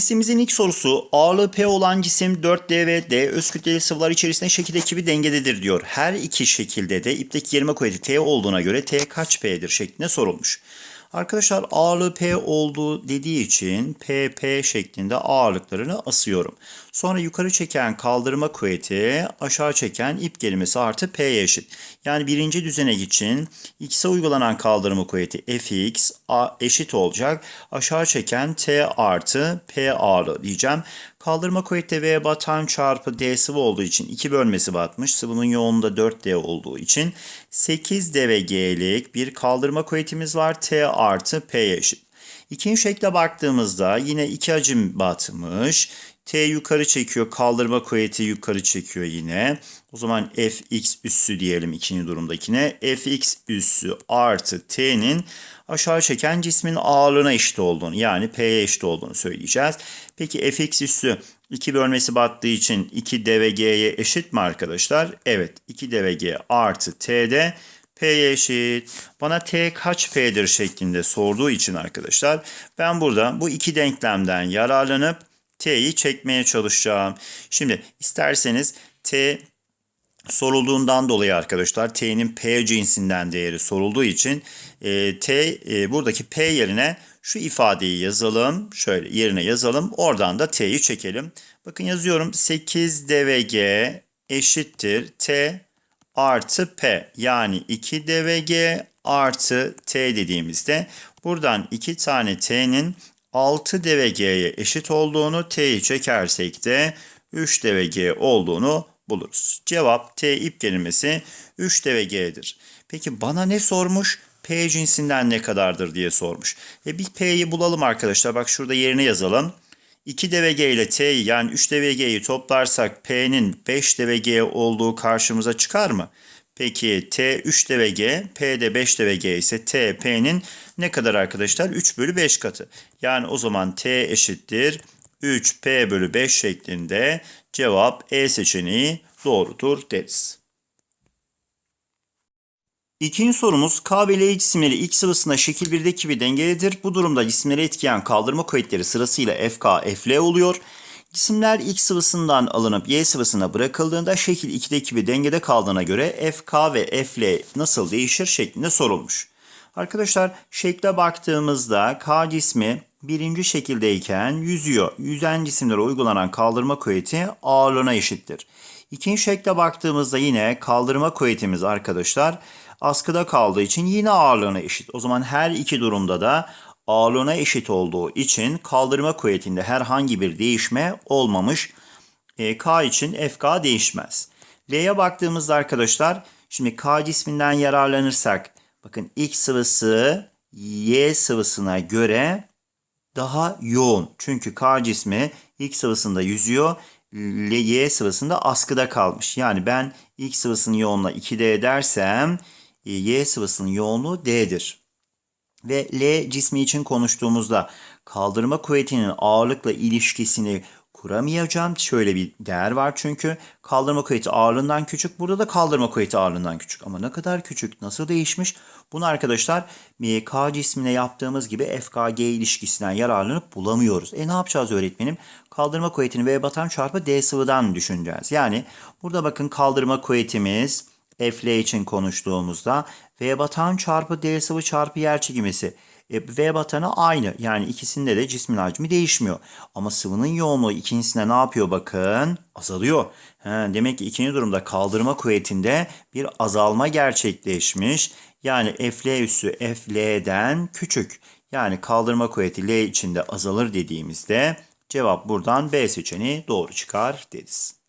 Testimizin ilk sorusu ağırlığı P olan cisim 4D ve D öz kütleli sıvılar içerisinde şekil ekibi dengededir diyor. Her iki şekilde de ipteki yerime kuvveti T olduğuna göre T kaç P'dir şeklinde sorulmuş. Arkadaşlar ağırlığı P olduğu dediği için PP şeklinde ağırlıklarını asıyorum. Sonra yukarı çeken kaldırma kuvveti aşağı çeken ip gelimesi artı P'ye eşit. Yani birinci düzenek için X'e uygulanan kaldırma kuvveti Fx a- eşit olacak. Aşağı çeken T artı P ağırlığı diyeceğim. Kaldırma kuvveti V batan çarpı D sıvı olduğu için 2 bölmesi batmış. Sıvının yoğunluğu da 4D olduğu için 8D ve G'lik bir kaldırma kuvvetimiz var. T artı P'ye eşit. İkinci şekle baktığımızda yine iki hacim batmış. T yukarı çekiyor, kaldırma kuvveti yukarı çekiyor yine. O zaman Fx üssü diyelim ikinci durumdakine. Fx üssü artı T'nin aşağı çeken cismin ağırlığına eşit olduğunu yani P'ye eşit olduğunu söyleyeceğiz. Peki Fx üssü 2 bölmesi battığı için 2D ve G'ye eşit mi arkadaşlar? Evet 2D ve G artı T'de P'ye eşit. Bana T kaç P'dir şeklinde sorduğu için arkadaşlar ben burada bu iki denklemden yararlanıp T'yi çekmeye çalışacağım. Şimdi isterseniz T sorulduğundan dolayı arkadaşlar T'nin P cinsinden değeri sorulduğu için e, T e, buradaki P yerine şu ifadeyi yazalım. Şöyle yerine yazalım. Oradan da T'yi çekelim. Bakın yazıyorum 8 DVG eşittir T artı P yani 2 DVG artı T dediğimizde buradan 2 tane T'nin 6 DVG'ye eşit olduğunu T'yi çekersek de 3 DVG olduğunu buluruz. Cevap T ip kelimesi 3 DVG'dir. Peki bana ne sormuş? P cinsinden ne kadardır diye sormuş. E bir P'yi bulalım arkadaşlar. Bak şurada yerine yazalım. 2 DVG ile T'yi yani 3 DVG'yi toplarsak P'nin 5 DVG olduğu karşımıza çıkar mı? Peki T 3 DVG, P de 5 DVG ise T, P'nin ne kadar arkadaşlar? 3 bölü 5 katı. Yani o zaman T eşittir 3P bölü 5 şeklinde cevap E seçeneği doğrudur deriz. İkinci sorumuz K ve L cisimleri ilk sıvısında şekil 1'deki gibi dengelidir. Bu durumda cisimleri etkileyen kaldırma kuvvetleri sırasıyla FK, FL oluyor. Cisimler ilk sıvısından alınıp Y sıvısına bırakıldığında şekil 2'deki gibi dengede kaldığına göre FK ve FL nasıl değişir şeklinde sorulmuş. Arkadaşlar şekle baktığımızda K cismi birinci şekildeyken yüzüyor. Yüzen cisimlere uygulanan kaldırma kuvveti ağırlığına eşittir. İkinci şekle baktığımızda yine kaldırma kuvvetimiz arkadaşlar askıda kaldığı için yine ağırlığına eşit. O zaman her iki durumda da ağırlığına eşit olduğu için kaldırma kuvvetinde herhangi bir değişme olmamış. E, K için FK değişmez. L'ye baktığımızda arkadaşlar şimdi K cisminden yararlanırsak bakın X sıvısı Y sıvısına göre daha yoğun. Çünkü K cismi X sıvısında yüzüyor. Y sıvısında askıda kalmış. Yani ben X sıvısının yoğunluğu 2D dersem e, Y sıvısının yoğunluğu D'dir. Ve L cismi için konuştuğumuzda kaldırma kuvvetinin ağırlıkla ilişkisini kuramayacağım. Şöyle bir değer var çünkü kaldırma kuvveti ağırlığından küçük. Burada da kaldırma kuvveti ağırlığından küçük. Ama ne kadar küçük, nasıl değişmiş? Bunu arkadaşlar K cismine yaptığımız gibi FKG ilişkisinden yararlanıp bulamıyoruz. E ne yapacağız öğretmenim? Kaldırma kuvvetini V batan çarpı D sıvıdan düşüneceğiz. Yani burada bakın kaldırma kuvvetimiz FL için konuştuğumuzda V batan çarpı D sıvı çarpı yer çekimisi. E, V batanı aynı. Yani ikisinde de cismin hacmi değişmiyor. Ama sıvının yoğunluğu ikincisinde ne yapıyor bakın? Azalıyor. He, demek ki ikinci durumda kaldırma kuvvetinde bir azalma gerçekleşmiş. Yani FL üssü FL'den küçük. Yani kaldırma kuvveti L içinde azalır dediğimizde cevap buradan B seçeneği doğru çıkar deriz.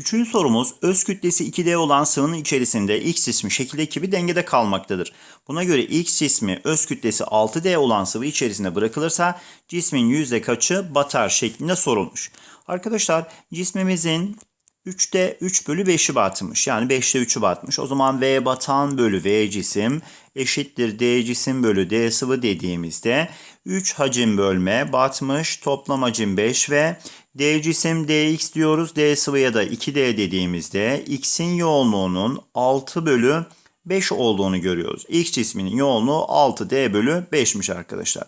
Üçüncü sorumuz öz kütlesi 2D olan sıvının içerisinde X cismi şekildeki gibi dengede kalmaktadır. Buna göre X cismi öz kütlesi 6D olan sıvı içerisinde bırakılırsa cismin yüzde kaçı batar şeklinde sorulmuş. Arkadaşlar cismimizin 3'te 3 bölü 5'i batmış. Yani 5'te 3'ü batmış. O zaman V batan bölü V cisim eşittir D cisim bölü D sıvı dediğimizde 3 hacim bölme batmış. Toplam hacim 5 ve D cisim dx diyoruz. D sıvıya da 2D dediğimizde x'in yoğunluğunun 6 bölü 5 olduğunu görüyoruz. X cisminin yoğunluğu 6D bölü 5'miş arkadaşlar.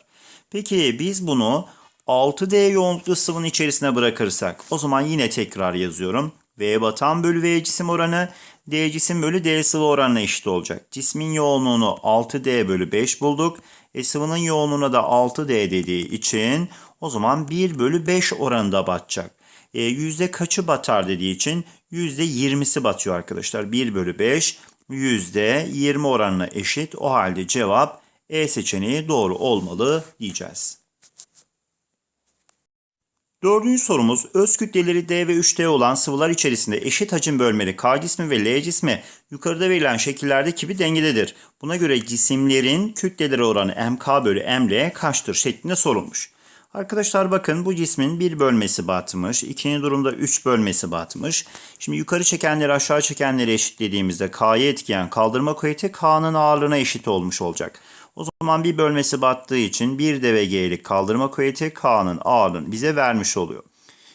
Peki biz bunu 6D yoğunluklu sıvının içerisine bırakırsak o zaman yine tekrar yazıyorum. V batan bölü V cisim oranı D cisim bölü D sıvı oranına eşit olacak. Cismin yoğunluğunu 6D bölü 5 bulduk. E sıvının yoğunluğuna da 6D dediği için o zaman 1 bölü 5 oranında batacak. E, yüzde kaçı batar dediği için yüzde 20'si batıyor arkadaşlar. 1 bölü 5 yüzde 20 oranına eşit. O halde cevap E seçeneği doğru olmalı diyeceğiz. Dördüncü sorumuz öz kütleleri D ve 3D olan sıvılar içerisinde eşit hacim bölmeli K cismi ve L cismi yukarıda verilen şekillerdeki gibi dengededir. Buna göre cisimlerin kütleleri oranı MK bölü ML kaçtır şeklinde sorulmuş. Arkadaşlar bakın bu cismin bir bölmesi batmış. ikinci durumda 3 bölmesi batmış. Şimdi yukarı çekenleri aşağı çekenleri eşitlediğimizde K'ya etkileyen kaldırma kuvveti K'nın ağırlığına eşit olmuş olacak. O zaman bir bölmesi battığı için bir DVG'lik kaldırma kuvveti K'nın ağırlığını bize vermiş oluyor.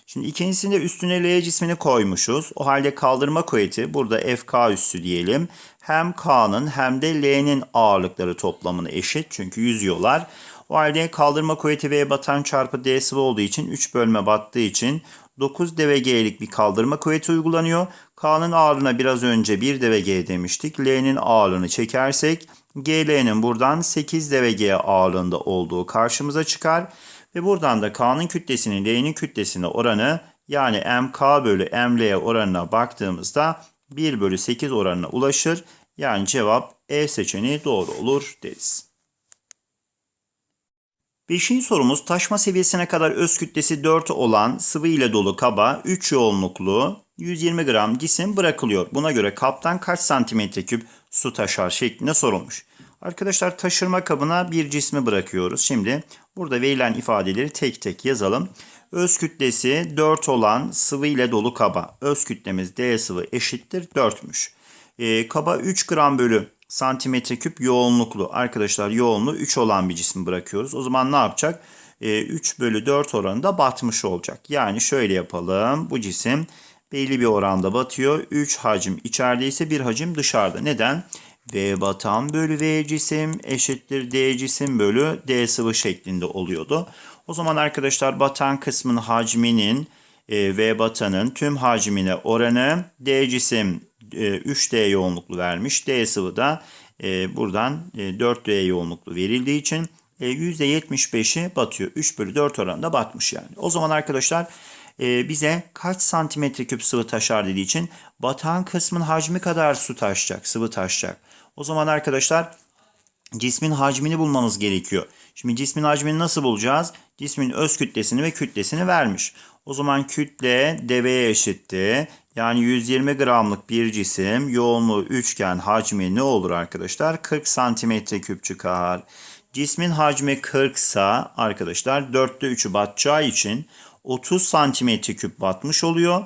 Şimdi ikincisinde üstüne L cismini koymuşuz. O halde kaldırma kuvveti burada FK üssü diyelim. Hem K'nın hem de L'nin ağırlıkları toplamını eşit. Çünkü yüzüyorlar. O halde kaldırma kuvveti V batan çarpı D sıvı olduğu için 3 bölme battığı için 9 DVG'lik bir kaldırma kuvveti uygulanıyor. K'nın ağırlığına biraz önce 1 DVG demiştik. L'nin ağırlığını çekersek GL'nin buradan 8 DVG ağırlığında olduğu karşımıza çıkar. Ve buradan da K'nın kütlesinin L'nin kütlesine oranı yani MK bölü ML oranına baktığımızda 1 bölü 8 oranına ulaşır. Yani cevap E seçeneği doğru olur deriz. Beşinci sorumuz taşma seviyesine kadar öz kütlesi 4 olan sıvı ile dolu kaba 3 yoğunluklu 120 gram cisim bırakılıyor. Buna göre kaptan kaç santimetre küp su taşar şeklinde sorulmuş. Arkadaşlar taşırma kabına bir cismi bırakıyoruz. Şimdi burada verilen ifadeleri tek tek yazalım. Öz kütlesi 4 olan sıvı ile dolu kaba. Öz kütlemiz D sıvı eşittir 4'müş. E, kaba 3 gram bölü santimetre küp yoğunluklu. Arkadaşlar yoğunluğu 3 olan bir cisim bırakıyoruz. O zaman ne yapacak? E, 3 bölü 4 oranında batmış olacak. Yani şöyle yapalım. Bu cisim belli bir oranda batıyor. 3 hacim içerideyse bir hacim dışarıda. Neden? V batan bölü V cisim eşittir D cisim bölü D sıvı şeklinde oluyordu. O zaman arkadaşlar batan kısmın hacminin e, V batanın tüm hacmine oranı D cisim 3D yoğunluklu vermiş. D sıvı da e, buradan e, 4D yoğunluklu verildiği için e, %75'i batıyor. 3 bölü 4 oranında batmış yani. O zaman arkadaşlar e, bize kaç santimetre küp sıvı taşar dediği için batan kısmın hacmi kadar su taşacak, sıvı taşacak. O zaman arkadaşlar cismin hacmini bulmamız gerekiyor. Şimdi cismin hacmini nasıl bulacağız? Cismin öz kütlesini ve kütlesini vermiş. O zaman kütle deveye eşitti. Yani 120 gramlık bir cisim yoğunluğu üçgen hacmi ne olur arkadaşlar? 40 santimetre küp çıkar. Cismin hacmi 40 sa arkadaşlar 4'te 3'ü batacağı için 30 santimetre küp batmış oluyor.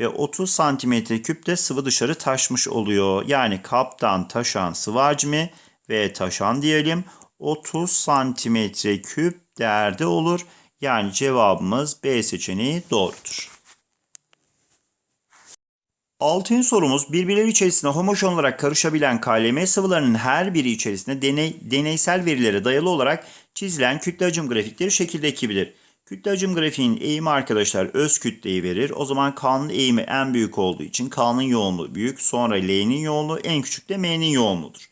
Ve 30 santimetre küp de sıvı dışarı taşmış oluyor. Yani kaptan taşan sıvı hacmi ve taşan diyelim 30 santimetre küp değerde olur. Yani cevabımız B seçeneği doğrudur. Altıncı sorumuz birbirleri içerisinde homojen olarak karışabilen KLM sıvılarının her biri içerisinde deney, deneysel verilere dayalı olarak çizilen kütle hacim grafikleri şekildeki gibidir. Kütle hacim grafiğinin eğimi arkadaşlar öz kütleyi verir. O zaman K'nın eğimi en büyük olduğu için K'nın yoğunluğu büyük. Sonra L'nin yoğunluğu en küçük de M'nin yoğunluğudur.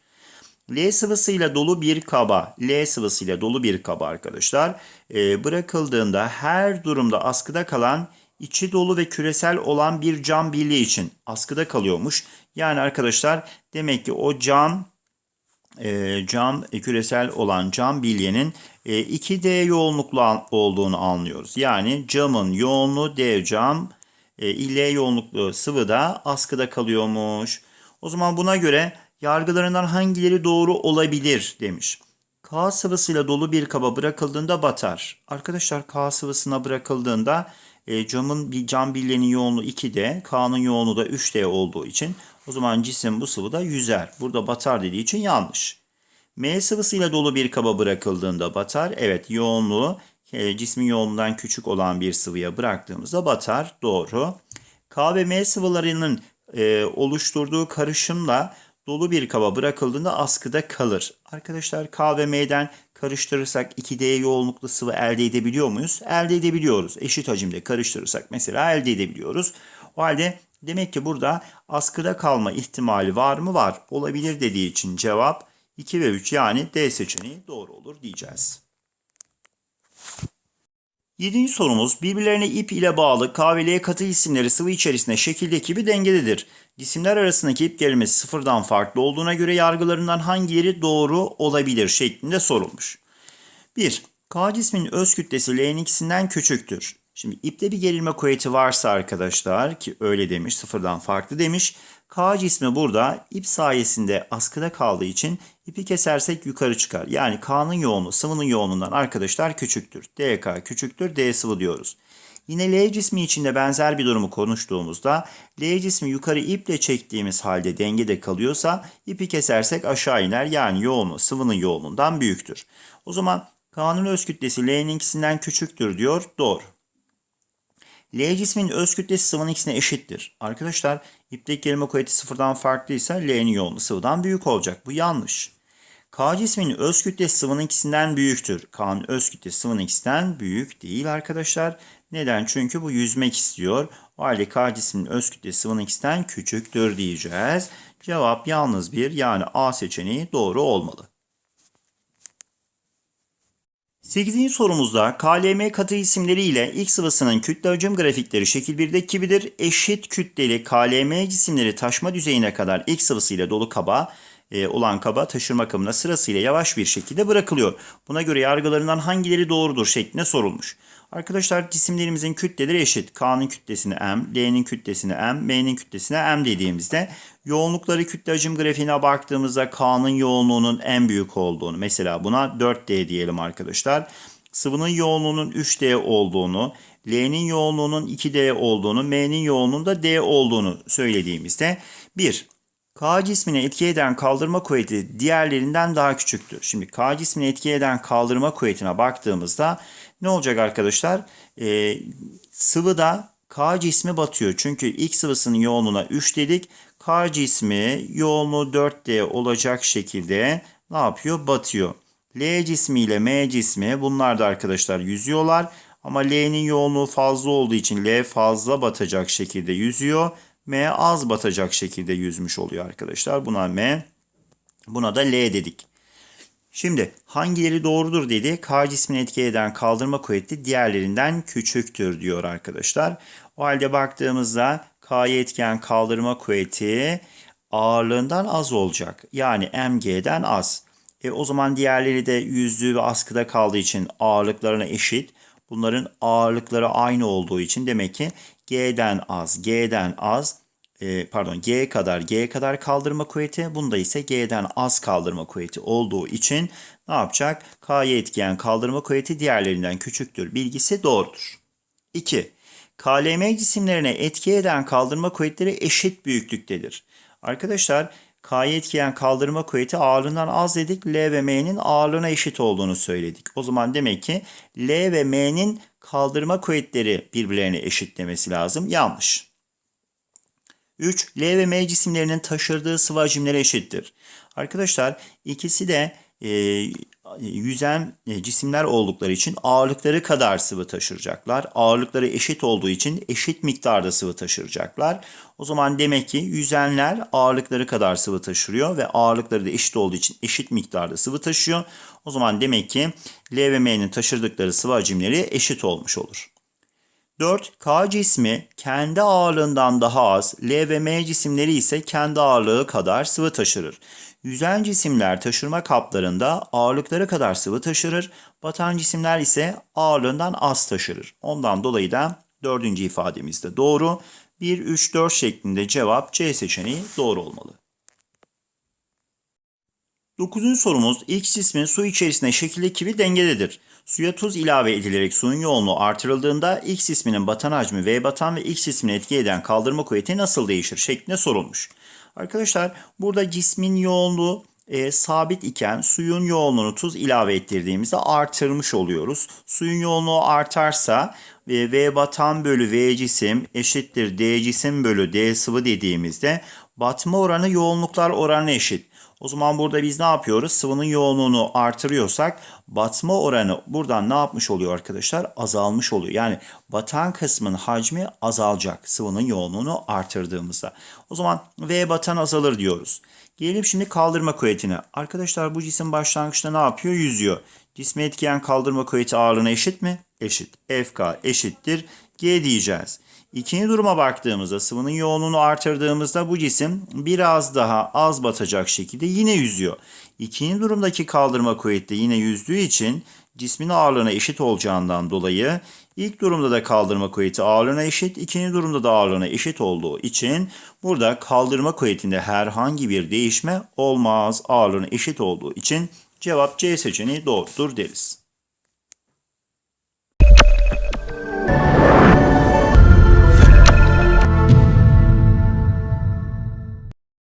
L sıvısıyla dolu bir kaba, L sıvısıyla dolu bir kaba arkadaşlar e, bırakıldığında her durumda askıda kalan içi dolu ve küresel olan bir cam bilye için askıda kalıyormuş. Yani arkadaşlar demek ki o cam e, cam e, küresel olan cam bilyenin e, 2D yoğunluklu olduğunu anlıyoruz. Yani camın yoğunluğu D cam e, ile yoğunluklu sıvı da askıda kalıyormuş. O zaman buna göre yargılarından hangileri doğru olabilir demiş. K sıvısıyla dolu bir kaba bırakıldığında batar. Arkadaşlar K sıvısına bırakıldığında e, camın bir cam bilyenin yoğunluğu 2D, K'nın yoğunluğu da 3D olduğu için o zaman cisim bu sıvıda yüzer. Burada batar dediği için yanlış. M sıvısıyla dolu bir kaba bırakıldığında batar. Evet yoğunluğu e, cismin yoğunluğundan küçük olan bir sıvıya bıraktığımızda batar. Doğru. K ve M sıvılarının e, oluşturduğu karışımla dolu bir kaba bırakıldığında askıda kalır. Arkadaşlar K ve karıştırırsak 2D yoğunluklu sıvı elde edebiliyor muyuz? Elde edebiliyoruz. Eşit hacimde karıştırırsak mesela elde edebiliyoruz. O halde demek ki burada askıda kalma ihtimali var mı? Var. Olabilir dediği için cevap 2 ve 3 yani D seçeneği doğru olur diyeceğiz. Yedinci sorumuz birbirlerine ip ile bağlı K ve L katı isimleri sıvı içerisinde şekildeki gibi dengededir. Cisimler arasındaki ip gerilmesi sıfırdan farklı olduğuna göre yargılarından hangileri doğru olabilir şeklinde sorulmuş. 1. K cisminin öz kütlesi L'nin küçüktür. Şimdi ipte bir gerilme kuvveti varsa arkadaşlar ki öyle demiş sıfırdan farklı demiş. K cismi burada ip sayesinde askıda kaldığı için ipi kesersek yukarı çıkar. Yani K'nın yoğunluğu sıvının yoğunluğundan arkadaşlar küçüktür. DK küçüktür D sıvı diyoruz. Yine L cismi içinde benzer bir durumu konuştuğumuzda L cismi yukarı iple çektiğimiz halde dengede kalıyorsa ipi kesersek aşağı iner. Yani yoğunluğu sıvının yoğunluğundan büyüktür. O zaman K'nın öz kütlesi L'nin ikisinden küçüktür diyor. Doğru. L cisminin öz kütlesi sıvının ikisine eşittir. Arkadaşlar ipteki gerilme kuvveti sıfırdan farklıysa L'nin yoğunluğu sıvıdan büyük olacak. Bu yanlış. K cisminin öz kütlesi sıvının ikisinden büyüktür. K'nın öz kütlesi sıvının ikisinden büyük değil arkadaşlar. Neden? Çünkü bu yüzmek istiyor. O halde K cisminin öz kütlesi sıvının ikisinden küçüktür diyeceğiz. Cevap yalnız bir yani A seçeneği doğru olmalı. 8. sorumuzda KLM katı isimleri ile X sıvısının kütle hacim grafikleri şekil 1'deki gibidir. Eşit kütleli KLM cisimleri taşma düzeyine kadar X sıvısı ile dolu kaba e, olan kaba taşırma kabına sırasıyla yavaş bir şekilde bırakılıyor. Buna göre yargılarından hangileri doğrudur şeklinde sorulmuş. Arkadaşlar cisimlerimizin kütleleri eşit. K'nın kütlesine M, L'nin kütlesine M, M'nin kütlesine M dediğimizde yoğunlukları kütle hacim grafiğine baktığımızda K'nın yoğunluğunun en büyük olduğunu mesela buna 4D diyelim arkadaşlar. Sıvının yoğunluğunun 3D olduğunu, L'nin yoğunluğunun 2D olduğunu, M'nin yoğunluğunun da D olduğunu söylediğimizde 1. K cismine etki eden kaldırma kuvveti diğerlerinden daha küçüktür. Şimdi K cismine etki eden kaldırma kuvvetine baktığımızda ne olacak arkadaşlar? Ee, sıvıda K cismi batıyor. Çünkü X sıvısının yoğunluğuna 3 dedik. K cismi yoğunluğu 4D olacak şekilde ne yapıyor? Batıyor. L cismi ile M cismi bunlar da arkadaşlar yüzüyorlar. Ama L'nin yoğunluğu fazla olduğu için L fazla batacak şekilde yüzüyor. M az batacak şekilde yüzmüş oluyor arkadaşlar. Buna M, buna da L dedik. Şimdi hangileri doğrudur dedi. K cismini etki eden kaldırma kuvveti diğerlerinden küçüktür diyor arkadaşlar. O halde baktığımızda K'ya etken kaldırma kuvveti ağırlığından az olacak. Yani mg'den az. E, o zaman diğerleri de yüzlü ve askıda kaldığı için ağırlıklarına eşit. Bunların ağırlıkları aynı olduğu için demek ki G'den az, G'den az, e, pardon G kadar G kadar kaldırma kuvveti. Bunda ise G'den az kaldırma kuvveti olduğu için ne yapacak? K'ya etkileyen kaldırma kuvveti diğerlerinden küçüktür. Bilgisi doğrudur. 2. KLM cisimlerine etki eden kaldırma kuvvetleri eşit büyüklüktedir. Arkadaşlar K'ya etkileyen kaldırma kuvveti ağırlığından az dedik. L ve M'nin ağırlığına eşit olduğunu söyledik. O zaman demek ki L ve M'nin kaldırma kuvvetleri birbirlerine eşit demesi lazım. Yanlış. 3. L ve M cisimlerinin taşırdığı sıvı hacimleri eşittir. Arkadaşlar ikisi de e, yüzen e, cisimler oldukları için ağırlıkları kadar sıvı taşıracaklar. Ağırlıkları eşit olduğu için eşit miktarda sıvı taşıracaklar. O zaman demek ki yüzenler ağırlıkları kadar sıvı taşırıyor ve ağırlıkları da eşit olduğu için eşit miktarda sıvı taşıyor. O zaman demek ki L ve M'nin taşırdıkları sıvı hacimleri eşit olmuş olur. 4. K cismi kendi ağırlığından daha az, L ve M cisimleri ise kendi ağırlığı kadar sıvı taşırır. Yüzen cisimler taşırma kaplarında ağırlıkları kadar sıvı taşırır. Batan cisimler ise ağırlığından az taşırır. Ondan dolayı da dördüncü ifademiz de doğru. 1, 3, 4 şeklinde cevap C seçeneği doğru olmalı. Dokuzuncu sorumuz X cismin su içerisinde şekildeki gibi dengededir. Suya tuz ilave edilerek suyun yoğunluğu artırıldığında X cisminin batan hacmi V batan ve X cismini etki eden kaldırma kuvveti nasıl değişir şeklinde sorulmuş. Arkadaşlar burada cismin yoğunluğu e, sabit iken suyun yoğunluğunu tuz ilave ettirdiğimizde artırmış oluyoruz. Suyun yoğunluğu artarsa ve V batan bölü V cisim eşittir D cisim bölü D sıvı dediğimizde batma oranı yoğunluklar oranı eşit. O zaman burada biz ne yapıyoruz? Sıvının yoğunluğunu artırıyorsak batma oranı buradan ne yapmış oluyor arkadaşlar? Azalmış oluyor. Yani batan kısmın hacmi azalacak sıvının yoğunluğunu artırdığımızda. O zaman V batan azalır diyoruz. Gelelim şimdi kaldırma kuvvetine. Arkadaşlar bu cisim başlangıçta ne yapıyor? Yüzüyor. Cisme etkileyen kaldırma kuvveti ağırlığına eşit mi? Eşit. FK eşittir. G diyeceğiz. İkinci duruma baktığımızda sıvının yoğunluğunu artırdığımızda bu cisim biraz daha az batacak şekilde yine yüzüyor. İkinci durumdaki kaldırma kuvveti yine yüzdüğü için cismin ağırlığına eşit olacağından dolayı ilk durumda da kaldırma kuvveti ağırlığına eşit, ikinci durumda da ağırlığına eşit olduğu için burada kaldırma kuvvetinde herhangi bir değişme olmaz. Ağırlığına eşit olduğu için cevap C seçeneği doğrudur deriz.